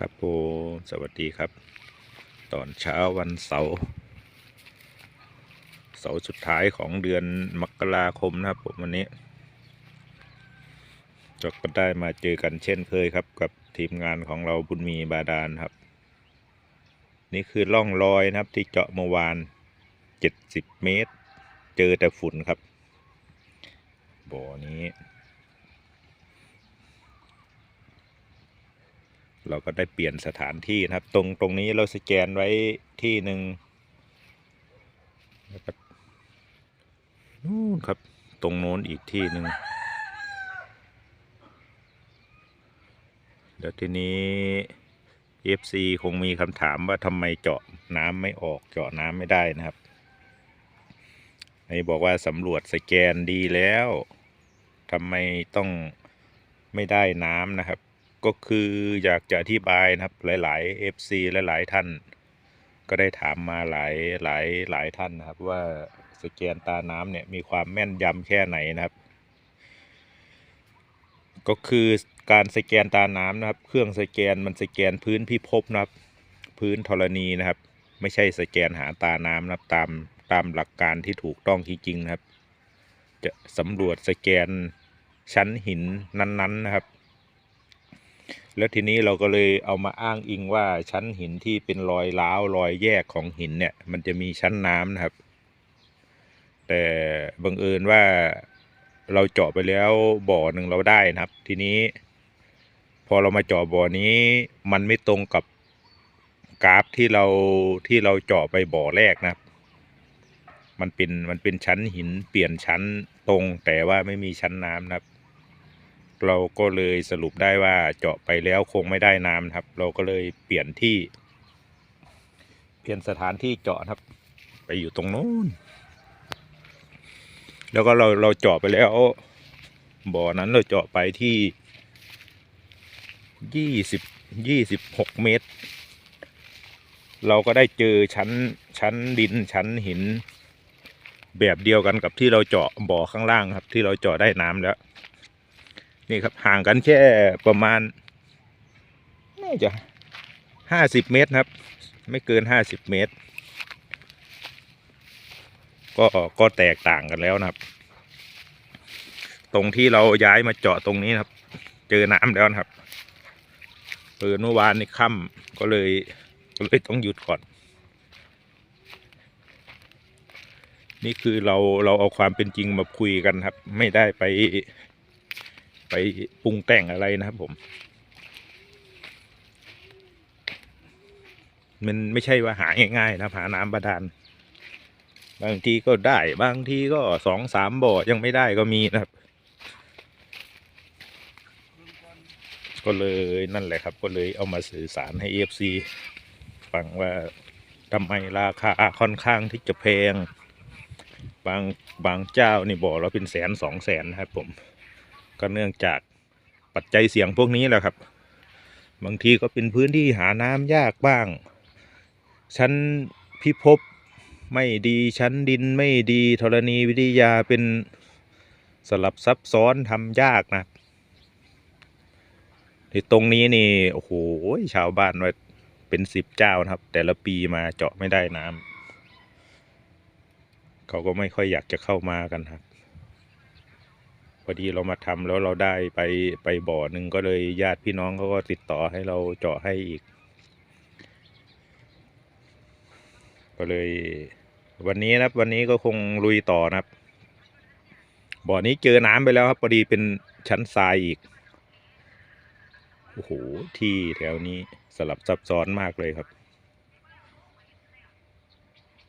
ครับผมสวัสดีครับ ตอนเช้าวันเสาร์เสาร์สุดท้ายของเดือนมกราคมนะครับผมวันนี้จก็ได้มาเจอกันเช่นเคยครับ กับทีมงานของเราบุญมีบาดาลครับ นี่คือร่องรอยนะครับที่เจาะเมื่อวาน70เมตร เจอแต่ฝุ่นครับบ่อนี้ เราก็ได้เปลี่ยนสถานที่นะครับ ตรงตรงนี้เราสแกนไว้ที่หนึ่งแล้วก็นู่นครับ ตรงโน้นอีกที่หนึ่งเดี๋ยวทีนี้ FC คงมีคำถามว่าทำไมเจาะน้ำไม่ออกเจาะน้ำไม่ได้นะครับไอ้บอกว่าสำรวจสแกนดีแล้วทำไมต้องไม่ได้น้ำนะครับ ก็คืออยากจะอธิบายนะครับหลาย ๆ FC หลาย ๆ ท่าน ก็ได้ถามมาหลายหลายหลายท่านนะครับ ว่าสแกนตาน้ำเนี่ยมีความแม่นยำแค่ไหนนะครับ ก็คือการสแกนตาน้ำนะครับ เครื่องสแกนมันสแกนพื้นพิภพนะครับ พื้นธรณีนะครับ ไม่ใช่สแกนหาตาน้ำนะครับตามตามหลักการที่ถูกต้องจริงๆนะครับ จะสำรวจสแกนชั้นหินนั้น ๆ นะครับ แล้วทีนี้เราก็เลยเอามาอ้างอิงว่าชั้นหินที่เป็นรอยร้าวรอยแยกของหินเนี่ย มันจะมีชั้นน้ำนะครับ แต่บังเอิญว่าเราเจาะไปแล้วบ่อหนึ่งเราได้นะครับ ทีนี้ พอเรามาเจาะบ่อนี้มันไม่ตรงกับกราฟที่เราที่เราเจาะไปบ่อแรกนะครับ มันเป็นมันเป็นชั้นหินเปลี่ยนชั้นตรงแต่ว่าไม่มีชั้นน้ำนะครับ เราก็เลยสรุปได้ว่าเจาะไปแล้วคงไม่ได้น้ำนะครับ เราก็เลยเปลี่ยนที่ เปลี่ยนสถานที่เจาะนะครับ ไปอยู่ตรงโน้นแล้วก็เราเราเจาะไปแล้วบ่อนั้นเราเจาะไปที่ยี่สิบยี่สิบหกเมตร เราก็ได้เจอชั้นชั้นดินชั้นหิน แบบเดียวกันกับที่เราเจาะบ่อข้างล่างครับ ที่เราเจาะได้น้ำแล้ว นี่ครับห่างกันแค่ประมาณน่าจะห้าสิบเมตรครับ ไม่เกินห้าสิบเมตร ก็ก็แตกต่างกันแล้วนะครับ ตรงที่เราย้ายมาเจาะตรงนี้นะครับ เจอน้ำแล้วนะครับเออเมื่อวานนี่ค่ำก็เลยก็เลยต้องหยุดก่อน นี่คือเราเราเอาความเป็นจริงมาคุยกันครับ ไม่ได้ไป ไปปรุงแต่งอะไรนะครับผม มันไม่ใช่ว่าหาง่ายๆนะหาน้ำบาดาลบางทีก็ได้บางทีก็สองสามบ่อยังไม่ได้ก็มีนะครับ ก็เลยนั่นแหละครับ ก็เลยเอามาสื่อสารให้ EFC ฟังว่าทำไมราคาค่อนข้างที่จะแพง บางบางเจ้านี่บ่อเราเป็นแสนสองแสนนะครับผม ก็เนื่องจากปัจจัยเสี่ยงพวกนี้แหละครับ บางทีก็เป็นพื้นที่หาน้ำยากบ้าง ชั้นพิภพไม่ดีชั้นดินไม่ดีธรณีวิทยาเป็นสลับซับซ้อนทำยากนะที่ตรงนี้นี่โอ้โหชาวบ้านว่าเป็นสิบเจ้านะครับ แต่ละปีมาเจาะไม่ได้น้ำเขาก็ไม่ค่อยอยากจะเข้ามากันครับ พอดีเรามาทำแล้วเราได้ไปไปบ่อหนึ่งก็เลยญาติพี่น้องเขาก็ติดต่อให้เราเจาะให้อีก ก็เลย วันนี้นะครับ วันนี้ก็คงลุยต่อนะครับ บ่อนี้เจอน้ำไปแล้วครับพอดีเป็นชั้นทรายอีกโอ้โหที่แถวนี้สลับซับซ้อนมากเลยครับ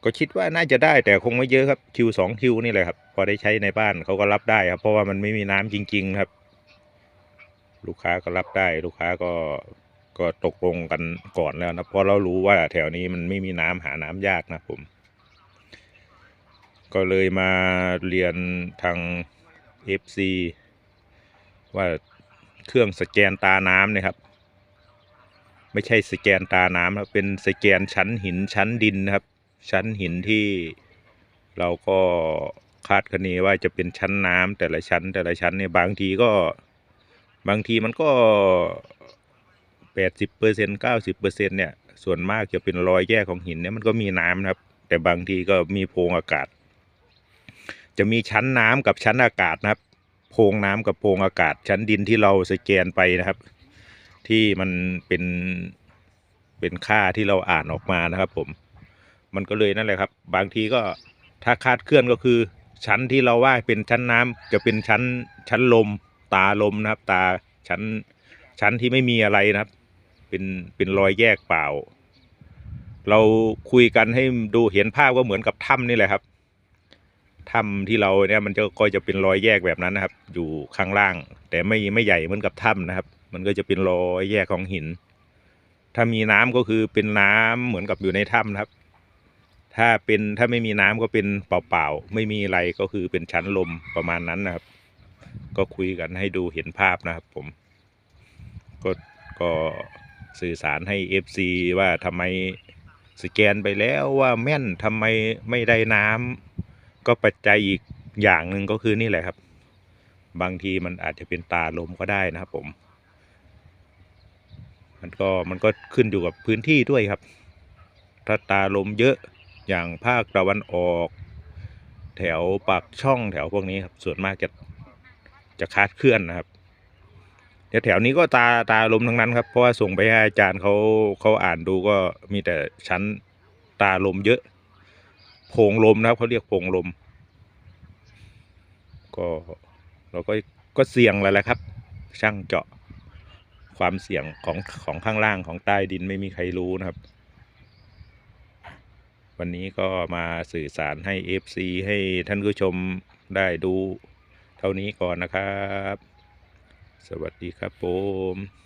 ก็คิดว่าน่าจะได้แต่คงไม่เยอะครับคิวสองคิวนี่แหละครับ พอได้ใช้ในบ้านเขาก็รับได้ครับ เพราะว่ามันไม่มีน้ำจริง ๆครับ ลูกค้าก็รับได้ ลูกค้าก็ก็ตกลงกันก่อนแล้วนะเพราะเรารู้ว่าแถวนี้มันไม่มีน้ำหาน้ำยากนะผม ก็เลยมาเรียนทาง FC ว่าเครื่องสแกนตาน้ำนี่ยครับ ไม่ใช่สแกนตาน้ำครับเป็นสแกนชั้นหินชั้นดินนะครับ ชั้นหินที่เราก็คาดคะเนว่าจะเป็นชั้นน้ำแต่ละชั้น แต่ละชั้นเนี่ยบางทีก็บางทีมันก็แปดสิบเปอร์เซ็นเก้าสิบเปอร์เซ็นเนี่ย ส่วนมากจะเป็นรอยแยกของหินเนี่ยมันก็มีน้ำนะครับ แต่บางทีก็มีโพรงอากาศ จะมีชั้นน้ำกับชั้นอากาศนะครับ โพรงน้ำกับโพรงอากาศ ชั้นดินที่เราสแกนไปนะครับ ที่มันเป็นเป็นค่าที่เราอ่านออกมานะครับผม มันก็เลยนั่นแหละครับ บางทีก็ถ้าคาดเคลื่อนก็คือ ชั้นที่เราว่าเป็นชั้นน้ำจะเป็นชั้นชั้นลม ตาลมนะครับ ตาชั้นชั้นที่ไม่มีอะไรนะครับ เป็นเป็นรอยแยกเปล่า เราคุยกันให้ดูเห็นภาพก็เหมือนกับถ้ำนี่แหละครับถ้ำที่เราเนี่ยมันจะก็จะเป็นรอยแยกแบบนั้นนะครับ อยู่ข้างล่าง แต่ไม่ไม่ใหญ่เหมือนกับถ้ำนะครับ มันก็จะเป็นรอยแยกของหิน ถ้ามีน้ำก็คือเป็นน้ำเหมือนกับอยู่ในถ้ำนะครับ ถ้าเป็นถ้าไม่มีน้ำก็เป็นเปล่าๆ ไม่มีอะไรก็คือเป็นชั้นลมประมาณนั้นนะครับ ก็คุยกันให้ดูเห็นภาพนะครับ ผม ก็ก็สื่อสารให้ FC ว่าทำไมสแกนไปแล้วว่าแม่นทำไมไม่ได้น้ำก็ปัจจัยอีกอย่างหนึ่งก็คือนี่แหละครับ บางทีมันอาจจะเป็นตาลมก็ได้นะครับ ผม มันก็มันก็ขึ้นอยู่กับพื้นที่ด้วยครับ ถ้าตาลมเยอะ อย่างภาคตะวันออก แถวปากช่องแถวพวกนี้ครับส่วนมากจะจะคาดเคลื่อนนะครับแถวแถวนี้ก็ตาตาลมทั้งนั้นครับเพราะว่าส่งไปให้อาจารย์เขาเขาอ่านดูก็มีแต่ชั้นตาลมเยอะโพรงลมนะครับเขาเรียกโพรงลม ก็เราก็ก็เสี่ยงแล้วแหละครับ ช่างเจาะความเสี่ยงของของข้างล่างของใต้ดินไม่มีใครรู้นะครับ วันนี้ก็มาสื่อสารให้ FC ให้ท่านผู้ชมได้ดู เท่านี้ก่อนนะครับ สวัสดีครับผม